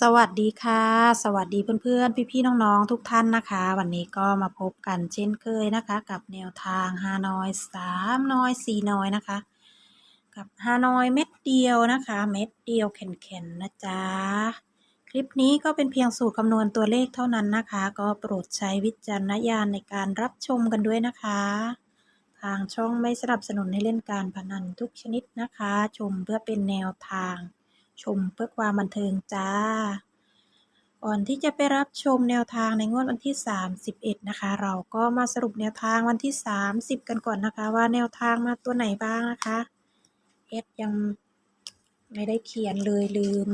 สวัสดีค่ะ สวัสดีเพื่อนๆ พี่ๆ น้องๆ ทุกท่านนะคะ วันนี้ก็มาพบกันเช่นเคยนะคะ กับแนวทางฮานอยสามน้อยสี่น้อยนะคะ กับฮานอยเม็ดเดียวนะคะ เม็ดเดียวแข็งๆนะจ๊ะ คลิปนี้ก็เป็นเพียงสูตรคำนวณตัวเลขเท่านั้นนะคะ ก็โปรดใช้วิจารณญาณในการรับชมกันด้วยนะคะ ทางช่องไม่สนับสนุนให้เล่นการพนันทุกชนิดนะคะ ชมเพื่อเป็นแนวทาง ชมเพื่อความบันเทิงจ้า ก่อนที่จะไปรับชมแนวทางในงวดวันที่ 31 นะคะ เราก็มาสรุปแนวทางวันที่ 30 กันก่อนนะคะ ว่าแนวทางมาตัวไหนบ้างนะคะเอสยังไม่ได้เขียนเลยลืม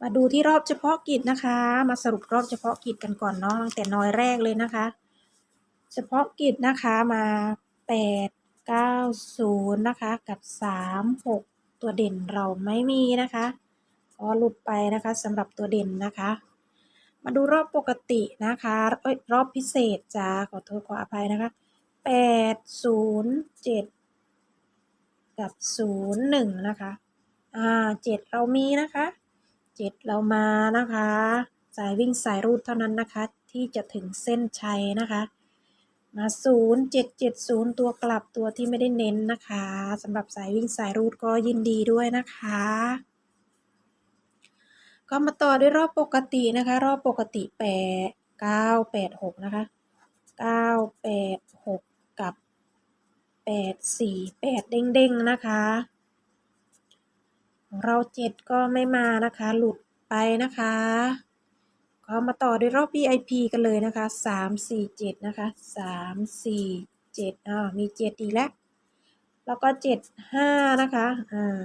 มาดูที่รอบเฉพาะกิจนะคะ มาสรุปรอบเฉพาะกิจกันก่อนเนาะตั้งแต่น้อยแรกเลยนะคะ เฉพาะกิจนะคะมา 8 9 0 นะคะ กับ 3 6 ตัวเด่นเราไม่มีนะคะก็หลุดไปนะคะสำหรับตัวเด่นนะคะ มาดูรอบปกตินะคะเอ้ยรอบพิเศษจ้าขอโทษขออภัยนะคะ8 0 7กับ0 1นะคะอ่า7เรามีนะคะ7เรามานะคะ สายวิ่งสายรูดเท่านั้นนะคะ ที่จะถึงเส้นชัยนะคะ มา0 7 7 0ตัวกลับตัวที่ไม่ได้เน้นนะคะสำหรับสายวิ่งสายรูดก็ยินดีด้วยนะคะ ก็มาต่อด้วยรอบปกตินะคะ รอบปกติแปดเก้าแปดหกนะคะเก้าแปดหกกับแปดสี่แปดเด้งๆนะคะของเราเจ็ดก็ไม่มานะคะ หลุดไปนะคะ ก็มาต่อด้วยรอบ VIP กันเลยนะคะสามสี่เจ็ดนะคะสามสี่เจ็ดอ่ามีเจ็ดอีแล้ว แล้วก็เจ็ดห้านะคะอ่า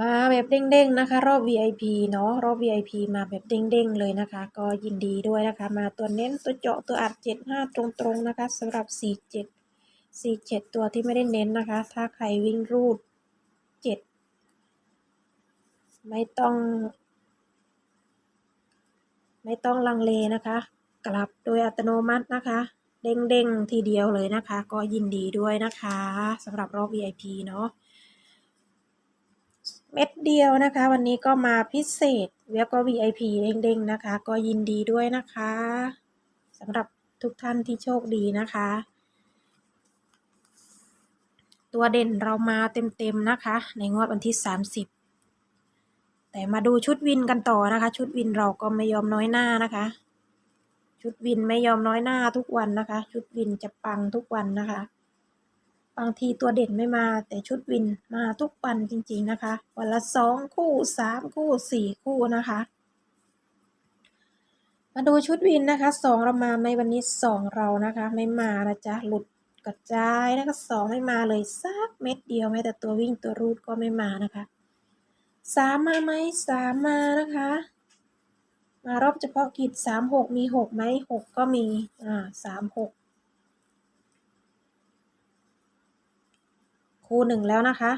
มาแบบเด้งๆนะคะ รอบ VIP เนาะรอบ VIP มาแบบเด้งๆเลยนะคะ ก็ยินดีด้วยนะคะ มาตัวเน้นตัวเจาะตัวอัด 75 ตรงๆนะคะสำหรับ 47 47 ตัวที่ไม่ได้เน้นนะคะ ถ้าใครวิ่งรูด 7 ไม่ต้อง ไม่ต้องลังเลนะคะ กลับโดยอัตโนมัตินะคะ เด้งๆทีเดียวเลยนะคะ ก็ยินดีด้วยนะคะสำหรับรอบ VIP เนาะเม็ดเดียวนะคะ วันนี้ก็มาพิเศษแล้วก็ VIP เด้งๆนะคะ ก็ยินดีด้วยนะคะสำหรับทุกท่านที่โชคดีนะคะ ตัวเด่นเรามาเต็มๆนะคะ ในงวดวันที่ 30 แต่มาดูชุดวินกันต่อนะคะ ชุดวินเราก็ไม่ยอมน้อยหน้านะคะ ชุดวินไม่ยอมน้อยหน้าทุกวันนะคะ ชุดวินจะปังทุกวันนะคะ บางทีตัวเด่นไม่มาแต่ชุดวินมาทุกวันจริง ๆนะคะ วันละสองคู่สามคู่สี่คู่นะคะ มาดูชุดวินนะคะสองเรามาไหมวันนี้สองเรานะคะ ไม่มานะจ๊ะหลุดกระจายนะคะสองไม่มาเลยสักเม็ดเดียวแม้แต่ตัววิ่งตัวรูดก็ไม่มานะคะ สามมาไหมสามมานะคะ มารอบเฉพาะกิจสามหกมีหกไหมหกก็มีอ่าสามหกคูหนึ่งแล้วนะคะ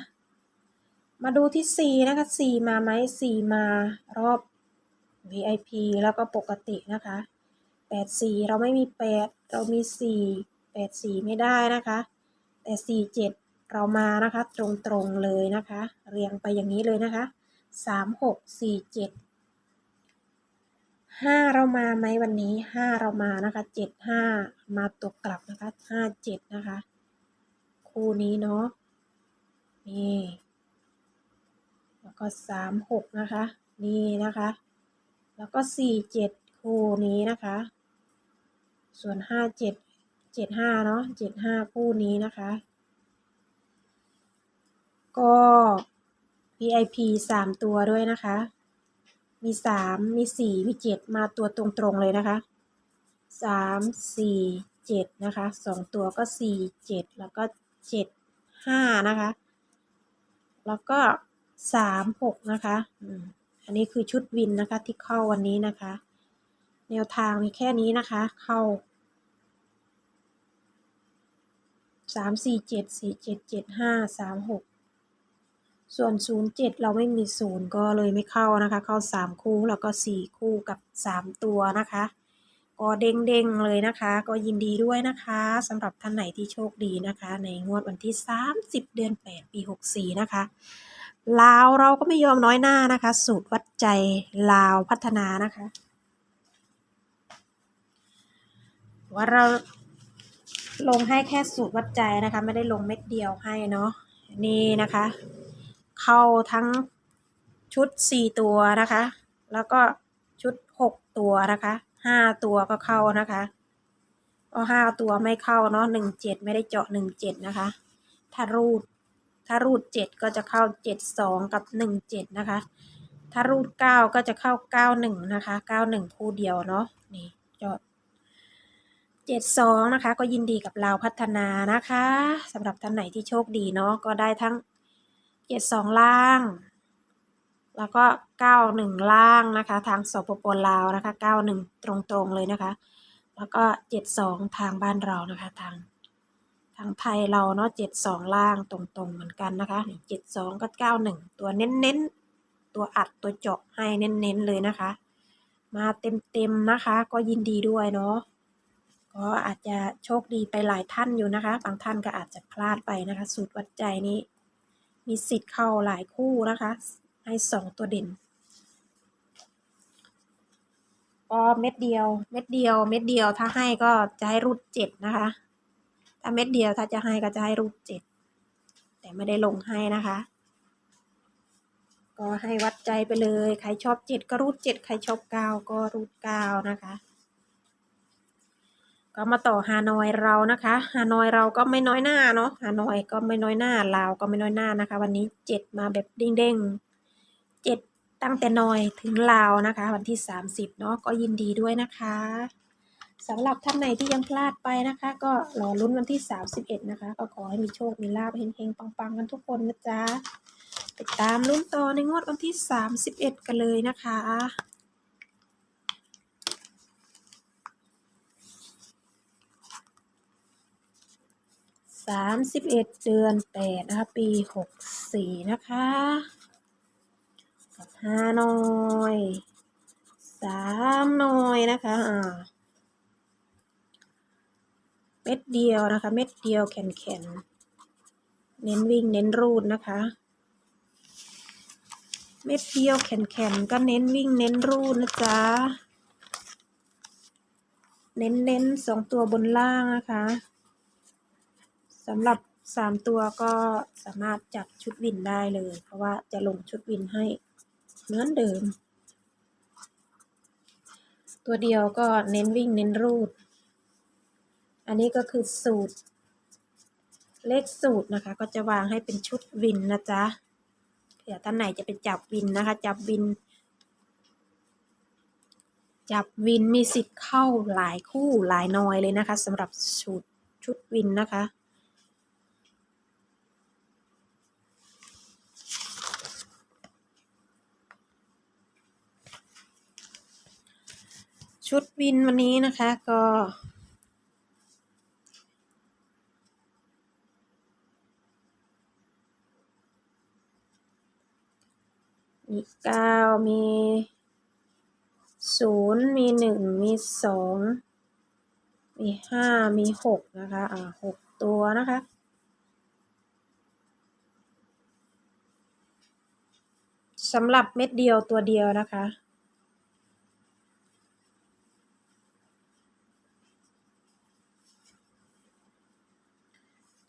มาดูที่สี่นะคะสี่มาไหมสี่มารอบ VIP แล้วก็ปกตินะคะแปดสี่เราไม่มีแปดเรามีสี่แปดสี่ไม่ได้นะคะ แต่สี่เจ็ด เรามานะคะตรงๆเลยนะคะ เรียงไปอย่างนี้เลยนะคะสามหกสี่เจ็ดห้าเรามาไหมวันนี้ห้าเรามานะคะเจ็ดห้ามาตัวกลับนะคะห้าเจ็ดนะคะ คู่นี้เนาะนี่แล้วก็สามหกนะคะ นี่นะคะ แล้วก็สี่เจ็ดคู่นี้นะคะ ส่วนห้าเจ็ดเจ็ดห้าเนาะเจ็ดห้าคู่นี้นะคะ ก็ VIP สามตัวด้วยนะคะ มีสามมีสี่มีเจ็ดมาตัวตรงๆเลยนะคะสามสี่เจ็ดนะคะสองตัวก็สี่เจ็ดแล้วก็เจ็ดห้านะคะ แล้วก็สามหกนะคะอันนี้คือชุดวินนะคะที่เข้าวันนี้นะคะ แนวทางมีแค่นี้นะคะ เข้าสามสี่เจ็ดสี่เจ็ดเจ็ดห้าสามหก ส่วนศูนย์เจ็ดเราไม่มีศูนย์ก็เลยไม่เข้านะคะ เข้าสามคู่แล้วก็สี่คู่กับสามตัวนะคะ ก็เด้งๆเลยนะคะ ก็ยินดีด้วยนะคะสำหรับท่านไหนที่โชคดีนะคะ ในงวดวันที่ 30 เดือน 8 ปี 64 นะคะลาวเราก็ไม่ยอมน้อยหน้านะคะ สูตรวัดใจลาวพัฒนานะคะ ว่าเราลงให้แค่สูตรวัดใจนะคะ ไม่ได้ลงเม็ดเดียวให้เนาะนี่นะคะ เข้าทั้งชุดสี่ตัวนะคะ แล้วก็ชุดหกตัวนะคะห้าตัวก็เข้านะคะก็ห้าตัวไม่เข้าเนาะหนึ่งเจ็ดไม่ได้เจาะหนึ่งเจ็ดนะคะ ถ้ารูดถ้ารูดเจ็ดก็จะเข้าเจ็ดสองกับหนึ่งเจ็ดนะคะ ถ้ารูดเก้าก็จะเข้าเก้าหนึ่งนะคะเก้าหนึ่งคู่เดียวเนาะนี่เจาะเจ็ดสองนะคะ ก็ยินดีกับเราพัฒนานะคะสำหรับท่านไหนที่โชคดีเนาะก็ได้ทั้ง เจ็ดสองล่าง แล้วก็เก้าหนึ่งล่างนะคะ ทางสปปลาวนะคะเก้าหนึ่งตรงๆเลยนะคะ แล้วก็เจ็ดสองทางบ้านเรานะคะทางทางไทยเราเนาะเจ็ดสองล่างตรงๆเหมือนกันนะคะเจ็ดสองก็เก้าหนึ่งตัวเน้นๆ ตัวอัดตัวเจาะให้เน้นๆเลยนะคะ มาเต็มๆนะคะ ก็ยินดีด้วยเนาะก็อาจจะโชคดีไปหลายท่านอยู่นะคะ บางท่านก็อาจจะพลาดไปนะคะ สูตรวัดใจนี้ มีสิทธิ์เข้าหลายคู่นะคะ ให้สองตัวเด่นก็เม็ดเดียว เม็ดเดียว เม็ดเดียว ถ้าให้ก็จะให้รูดเจ็ดนะคะ ถ้าเม็ดเดียวถ้าจะให้ก็จะให้รูดเจ็ด แต่ไม่ได้ลงให้นะคะ ก็ให้วัดใจไปเลย ใครชอบเจ็ดก็รูดเจ็ด ใครชอบเก้าก็รูดเก้านะคะ ก็มาต่อฮานอยเรานะคะฮานอยเราก็ไม่น้อยหน้าเนาะฮานอยก็ไม่น้อยหน้าลาวก็ไม่น้อยหน้านะคะ วันนี้เจ็ดมาแบบเด้งๆเจ็ดตั้งแต่นอยถึงลาวนะคะ วันที่สามสิบเนาะก็ยินดีด้วยนะคะสำหรับท่านไหนที่ยังพลาดไปนะคะ ก็รอลุ้นวันที่สามสิบเอ็ดนะคะ ก็ขอให้มีโชค มีลาภเฮงๆ ปังๆ กันทุกคนนะจ๊ะติดตามลุ้นต่อในงวดวันที่สามสิบเอ็ดกันเลยนะคะ สามสิบเอ็ดเดือนแปดนะคะปีหกสี่นะคะกับห้าหน่อยสามหน่อยนะคะอ่าเม็ดเดียวนะคะ เม็ดเดียวแข็งๆเน้นวิ่งเน้นรูดนะคะ เม็ดเดียวแข็งๆก็เน้นวิ่งเน้นรูดนะจ๊ะเน้นเน้นสองตัวบนล่างนะคะ สำหรับสามตัวก็สามารถจับชุดวินได้เลย เพราะว่าจะลงชุดวินให้เหมือนเดิม ตัวเดียวก็เน้นวิ่งเน้นรูด อันนี้ก็คือสูตร เลขสูตรนะคะ ก็จะวางให้เป็นชุดวินนะจ๊ะเผื่อท่านไหนจะไปจับวินนะคะ จับวิน จับวินมีสิทธิ์เข้าหลายคู่หลายน้อยเลยนะคะสำหรับชุดชุดวินนะคะ ชุดวินวันนี้นะคะก็ มีเก้ามีศูนย์มีหนึ่งมีสองมีห้ามีหกนะคะ อ่าหกตัวนะคะสำหรับเม็ดเดียวตัวเดียวนะคะ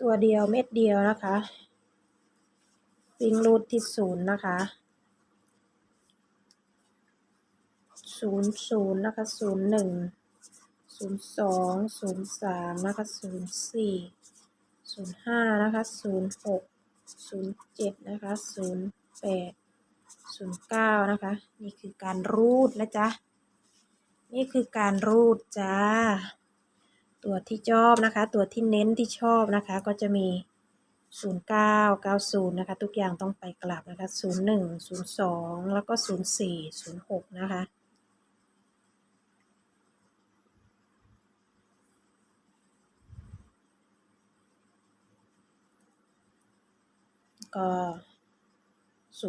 ตัวเดียวเม็ดเดียวนะคะวิ่งรูดที่ศูนย์นะคะศูนย์ศูนย์นะคะศูนย์หนึ่งศูนย์สองศูนย์สามนะคะศูนย์สี่ศูนย์ห้านะคะศูนย์หกศูนย์เจ็ดนะคะศูนย์แปดศูนย์เก้านะคะ นี่คือการรูดนะจ๊ะ นี่คือการรูดจ้า ตัวที่ชอบนะคะ ตัวที่เน้นที่ชอบนะคะ ก็จะมี 09 90 นะคะ ทุกอย่างต้องไปกลับนะคะ 01 02 แล้วก็ 04 06 นะคะก็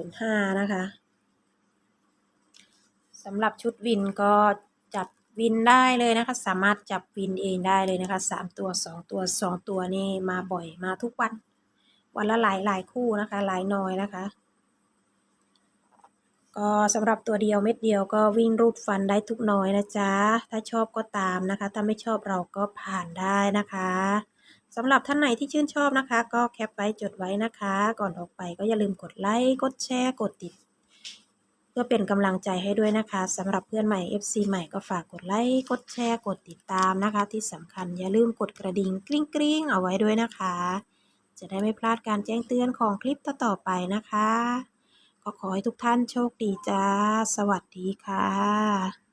05นะคะสำหรับชุดวินก็จับ วินได้เลยนะคะ สามารถจับวินเองได้เลยนะคะสามตัวสองตัวสองตัวนี่มาบ่อยมาทุกวัน วันละหลายหลายคู่นะคะ หลายน้อยนะคะ ก็สำหรับตัวเดียวเม็ดเดียวก็วิ่งรูดฟันได้ทุกน้อยนะจ๊ะ ถ้าชอบก็ตามนะคะ ถ้าไม่ชอบเราก็ผ่านได้นะคะสำหรับท่านไหนที่ชื่นชอบนะคะ ก็แคปไว้จดไว้นะคะ ก่อนออกไปก็อย่าลืมกดไลค์กดแชร์กดติด พื่อเป็นกำลังใจให้ด้วยนะคะสำหรับเพื่อนใหม่ FC ใหม่ก็ฝากกดไลค์กดแชร์กดติดตามนะคะ ที่สำคัญอย่าลืมกดกระดิ่งกริ๊งกริ๊งเอาไว้ด้วยนะคะ จะได้ไม่พลาดการแจ้งเตือนของคลิปต่อๆไปนะคะ ก็ขอให้ทุกท่านโชคดีจ้า สวัสดีค่ะ